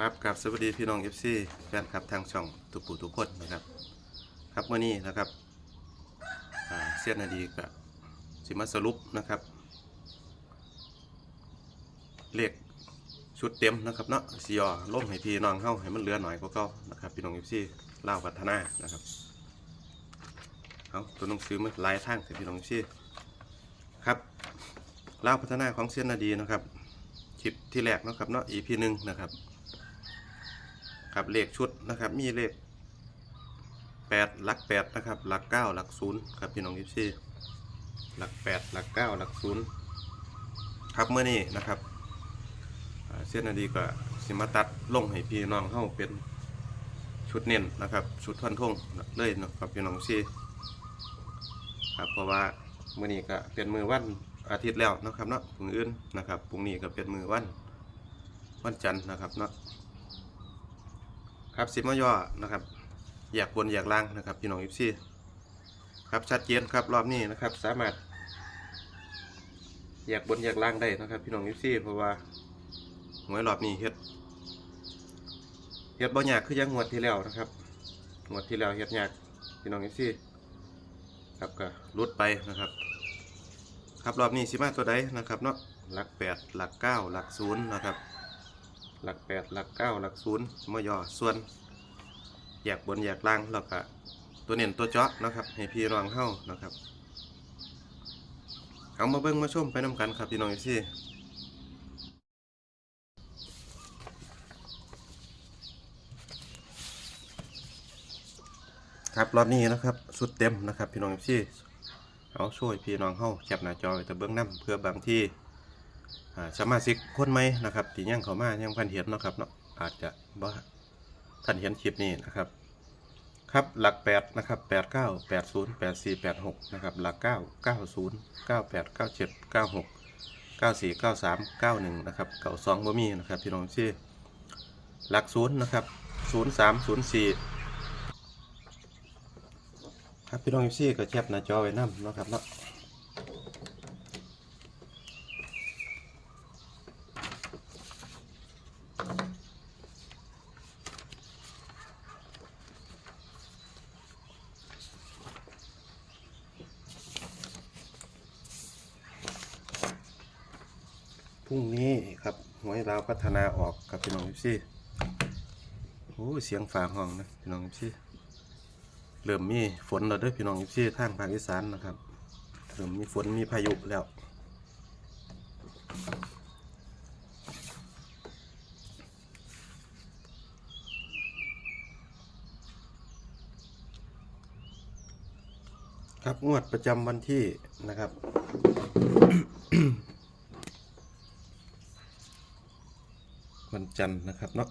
ครับกับสวัสดีพี่น้องเอฟซีแฟนคลับทางช่องทุกผู้ทุกคนนะครับ ครับเมื่อนี้นะครับเสียนาดีกับสิมาสรุปนะครับ เลขชุดเต็มนะครับเนาะสียอล่มให้พี่น้องเข้าให้มันเหลือหน่อยก็เก่านะครับพี่น้องเอฟซีเล่าพัฒนานะครับเอาตัวหนังสือมาลายทางถึงพี่น้องเอฟซีครับเล่าพัฒนาของเสียนาดีนะครับคลิปที่แรกนะครับเนาะ EP หนึ่งนะครับ ครับเลขชุดนะครับ มีเลขแปดหลักแปดนะครับหลักเก้าหลักศูนย์ครับพี่น้องยิปซี่หลักแปดหลักเก้าหลักศูนย์ครับเมื่อนี้นะครับเส้นนาดีก็สิมาตัดลงให้พี่น้องเข้าเป็นชุดเน้นนะครับชุดท่อนทงเลยนะครับพี่น้องซี่ครับเพราะว่าเมื่อนี้ก็เป็นมือวันอาทิตย์แล้วนะครับเนาะพรุ่งอื่นนะครับพรุ่งนี้ก็เป็นมือวันวันจันทร์นะครับเนาะ ครับสิบมย่อนะครับอยากบนอยากล่างนะครับพี่น้องอิฟซี่ครับชัดเจนครับรอบนี้นะครับ สามารถ อยากบนอยากล่างได้นะครับ พี่น้องอิฟซี่เพราะว่าหวยรอบนี้เฮ็ดเฮ็ดบ่ยากคือยังงวดที่แล้วนะครับงวดที่แล้วเฮ็ดยากพี่น้องอิฟซี่ครับก็รุดไปนะครับ ครับรอบนี้สิมาตัวใดนะครับเนาะหลักแปดหลักเก้าหลักศูนย์นะครับ หลักแปดหลักเก้าหลักศูนย์มยอส่วนอยากบนอยากล่างแล้วก็ตัวเน้นตัวเจาะนะครับให้พี่น้องเข้านะครับเอามาเบิ้งมาชมไปน้ำกันครับพี่น้องพี่ครับรอบนี้นะครับสุดเต็มนะครับพี่น้องพี่เอาช่วยพี่น้องเข้าแคปหน้าจอไว้แต่เบื้องน้ำเพื่อบางที่ สมาชิกคนใหม่นะครับที่ยังเข้ามายังพันเห็นเนาะครับเนาะอาจจะบ่ท่านเห็นคลิปนี้นะครับ ครับหลักแปดนะครับแปดเก้าแปดศูนย์แปดสี่แปดหกนะครับหลักเก้าเก้าศูนย์เก้าแปดเก้าเจ็ดเก้าหกเก้าสี่เก้าสามเก้าหนึ่งนะครับเก้าสองบ่มีนะครับพี่น้องชื่อหลักศูนย์นะครับศูนย์สามศูนย์สี่ครับพี่น้องชื่อก็แคปหน้าจอไว้นํเนาะครับเนาะ พรุ่งนี้ครับหวยเราวพั ฒนาออกกับพี่น้องพี่โอ้เสียงฝาห้องนะพี่น้องพี่เริ่มมีฝนแล้วเด้อพี่น้องพี่ทางภาคอีสานนะครับเริ่มมีฝนมีพายุแล้วครับงวดประจำวันที่นะครับ วัน จันทร์นะครับเนาะ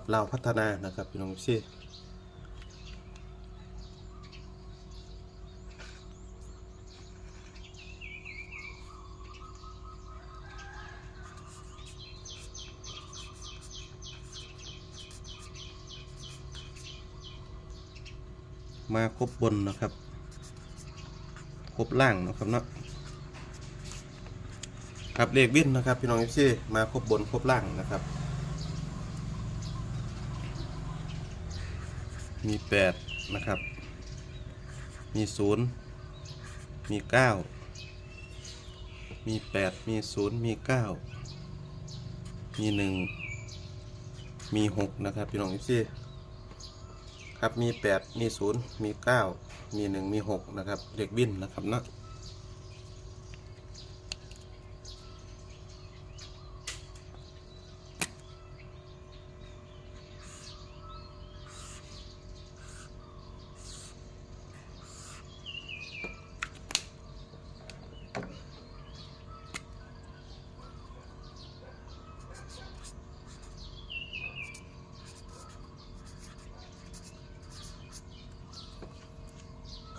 ับเราพัฒนานะครับพี่น้องพี่มาครบบนนะครับ ครบล่างนะครับเนาะครับเลขวิ่นนะครับ พี่น้องพี่มาครบบนครบล่างนะครับ มีแปดนะครับ มีศูนย์มีเก้ามีแปดมีศูนย์มีเก้ามีหนึ่งมีหกนะครับพี่น้องพี่ครับมีแปดมีศูนย์มีเก้ามีหนึ่งมีหกนะครับ เด็กบินนะครับเนาะ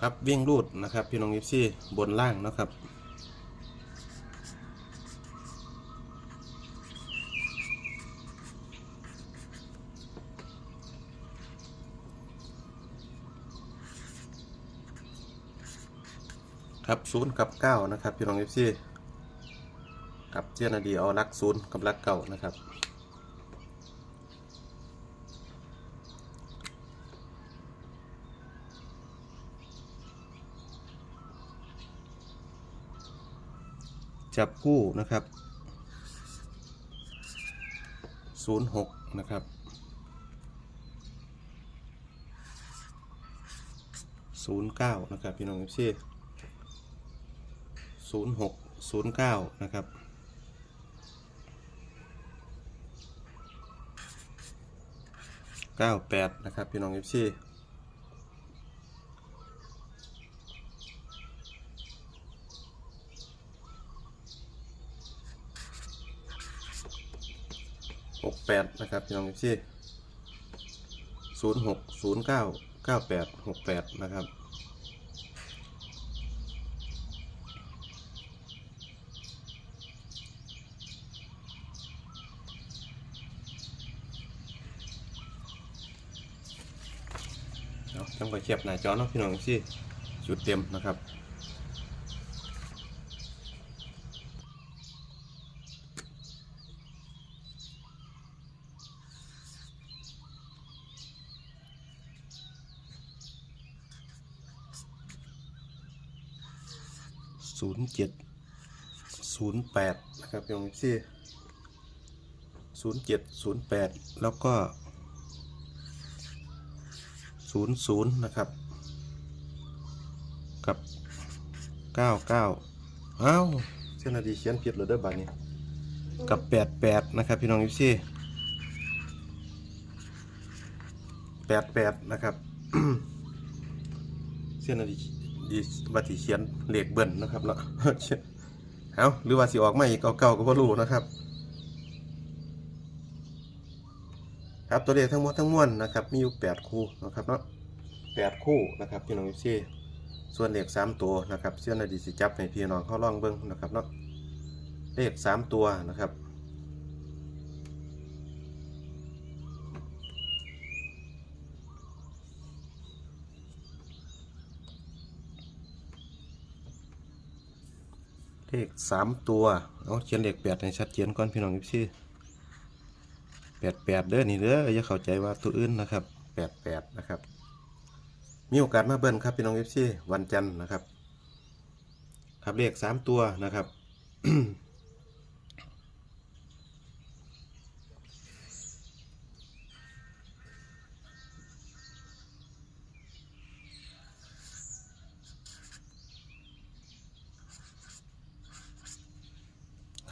ครับวิ่งรูดนะครับพี่น้องยิปซี่บนล่างนะครับครับศูนย์กับเก้านะครับพี่น้องยิปซี่กับเจยนาดีเอารักศูนย์กับรักเก่านะครับ จับคู่นะครับศูนย์หกนะครับศูนย์เก้านะครับพี่น้องเอฟซีศูนย์หกศูนย์เก้านะครับเก้าแปดนะครับพี่น้องเอฟซี หกแป ดนะครับพี่น้องพี่ศูนย์หกศูนย์เก้าเก้าแปดหกแปดนะครับเอาต้องไปเขียบหน้าจอเนาะพี่น้องพี่จุดเต็มนะครับ ศูนย์เจ็ดศูนย์แปดนะครับพี่น้องพี่ศูนย์เจ็ดศูนย์แปดแล้วก็ศูนย์ศูนย์นะครับ กับเก้าเก้าอ้าวเส้นนาดีเขียนผิดเลยเด้อบัดนี้ กับแปดแปดนะครับพี่น้องพี่แปดแปดนะครับเส้นนาดี ดีบัติเขียนเลขเบิ่นนะครับเนาะเอาหรือว่าสิออกมาอีกเก่าๆก็บ่รู้นะครับครับตัวเลขทั้งหมดทั้งมวลนะครับมีอยู่8คู่นะครับเนาะ8คู่นะครับพี่น้องพี่ส่วนเลข3ตัวนะครับเสื้อนาดีสิจับให้พี่น้องเขาลองเบิ่งนะครับเนาะเลข3ตัวนะครับ เลขสามตัวเอาเขียนเลขแปดให้ชัดเจนก่อนพี่น้องพี่แปดแปดเด้อนี่เด้ออย่าเข้าใจว่าตัวอื่นนะครับแปดแปดนะครับ มีโอกาสมาเบิ้ลครับพี่น้องพี่วันจันทร์นะครับ ครับเลขสามตัวนะครับ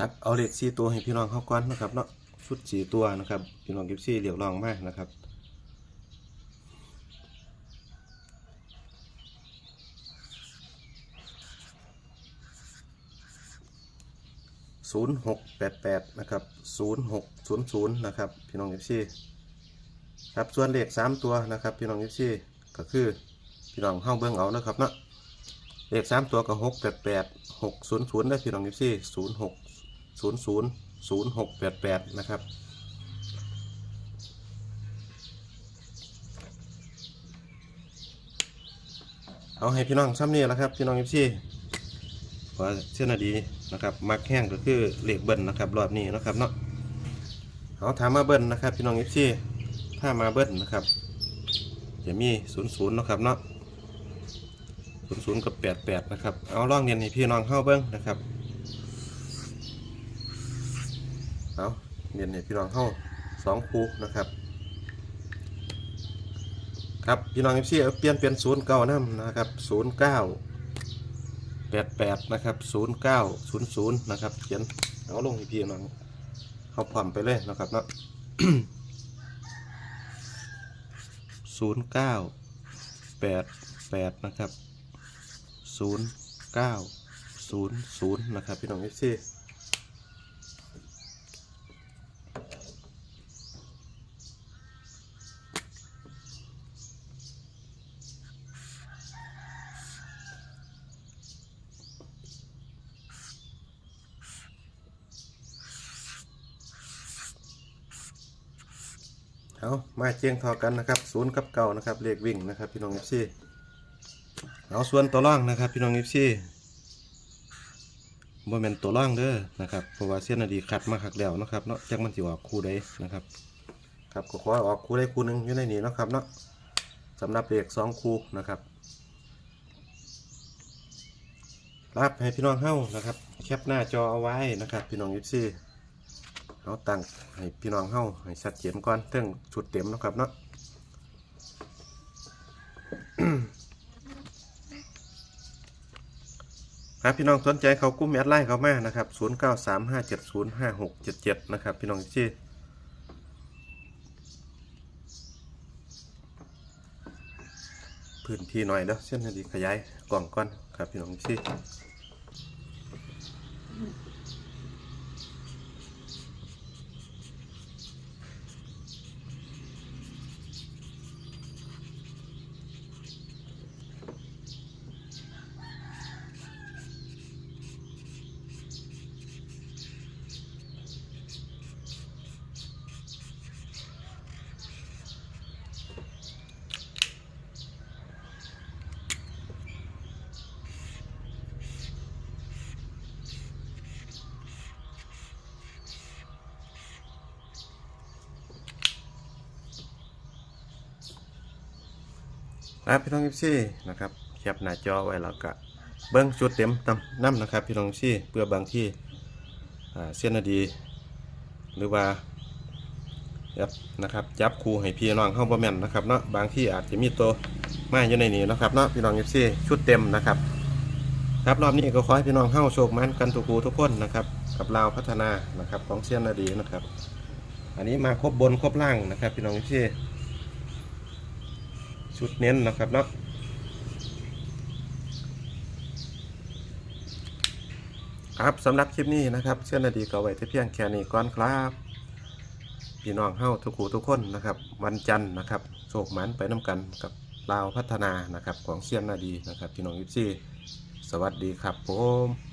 ครับเอาเลขสี่ตัวให้พี่น้องเข้าก่อนนะครับเนาะชุดสี่ตัวนะครับพี่น้องกิฟซี่เหลียวลองมากนะครับศูนย์หกแปดแปดนะครับศูนย์หกศูนย์ศูนย์นะครับพี่น้องกิฟซี่ครับส่วนเลขสามตัวนะครับพี่น้องกิฟซี่ก็คือพี่น้องเข้าเบื้องเอานะครับเนาะเลขสามตัวก็หกแปดแปดหกศูนย์ศูนย์ได้พี่น้องกิฟซี่ศูนย์หก ศูนย์ศูนะครับ เอาให้พี่น้องซ้ำนี่แล้วครับพี่น้องยิปซี่ว่าเชื่อนาดีนะครับมักแห้งก็คือเหล็กเบิ้ลนะครับรอบนี้นะครับเนาะเอาถามมาเบิ้ลนะครับพี่น้องยิปซี่ถ้ามาเบิ้ลนะครับจะมีศูนย์ศูนย์นะครับเนาะศูนย์ศูนย์กับแปดแปดนะครับ เอาล่องเรียนให้พี่น้องเข้าเบิ้งนะครับ เอาเรียนให้พี่น้องเข้าสองคูนะครับ ครับพี่น้องเอฟซีเปลี่ยนเป็นศูนย์เก้าน้ำนะครับศูนย์เก้าแปดแปดนะครับศูนย์เก้าศูนย์ศูนย์นะครับเขียนเอาลงให้พี่น้องเขาพร้อมไปเลยนะครับเนาะศูนย์เก้าแปดแปดนะครับศูนย์เก้าศูนย์ศูนย์นะครับพี่น้องเอฟซี เอามาเจียงทอกันนะครับศูนย์กับเก่านะครับเลขวิ่งนะครับพี่น้องเอฟซีเอาส่วนตัวล่างนะครับพี่น้องเอฟซีบ่แมนตัวล่างเด้อนะครับเพราะว่าเส้นอดีคัดมาคักแล้วนะครับเนาะจักมันสิออกคู่ใดนะครับครับก็ขอออกคู่ใดคู่หนึ่งอยู่ในนี้นะครับเนาะสำหรับเลขสองคู่นะครับรับให้พี่น้องเฮ้านะครับ แคปหน้าจอเอาไว้นะครับ พี่น้องเอฟซี เอาตั้งให้พี่น้องเฮาให้ชัดเจนก่อนเรื่องชุดเต็มนะครับเนาะครับพี่น้องสนใจเขากุ้มแอดไลน์เขามานะครับ 0935705677 นะครับ พี่น้องที่พื้นที่หน่อยเด้อเส้นนาดีขยายกล่องก่อนครับพี่น้องที่ ครับพี่น้องเอฟซีนะครับแคปหน้าจอไว้แล้วก็เบิ้งชุดเต็มตำน้ำนะครับ พี่น้องเอฟซีเพื่อบางที่เส้นนาดี หรือว่าจับนะครับจับคู่ให้พี่น้องเข้าบ่แม่นนะครับเนาะบางที่อาจจะมีตัวมาอยู่ในนี้นะครับเนาะพี่น้องเอฟซีชุดเต็มนะครับ ครับรอบนี้ก็ขอให้พี่น้องเข้าโชคมันกันทุกคู่ทุกคนนะครับ กับลาวพัฒนานะครับของเส้นนาดีนะครับ อันนี้มาครบบนครบล่างนะครับ พี่น้องเอฟซี ชุดเน้นนะครับเนาะครับสำหรับคลิปนี้นะครับเชื่อนาดีก็ไว้ที่เพียงแค่นี้ก่อนครับพี่น้องเฮ้าทุกคู่ทุกคนนะครับ วันจันทร์นะครับโชคหมันไปน้ำกันกับลาวพัฒนานะครับของเซียนนาดีนะครับพี่น้องยิปซี่สวัสดีครับผม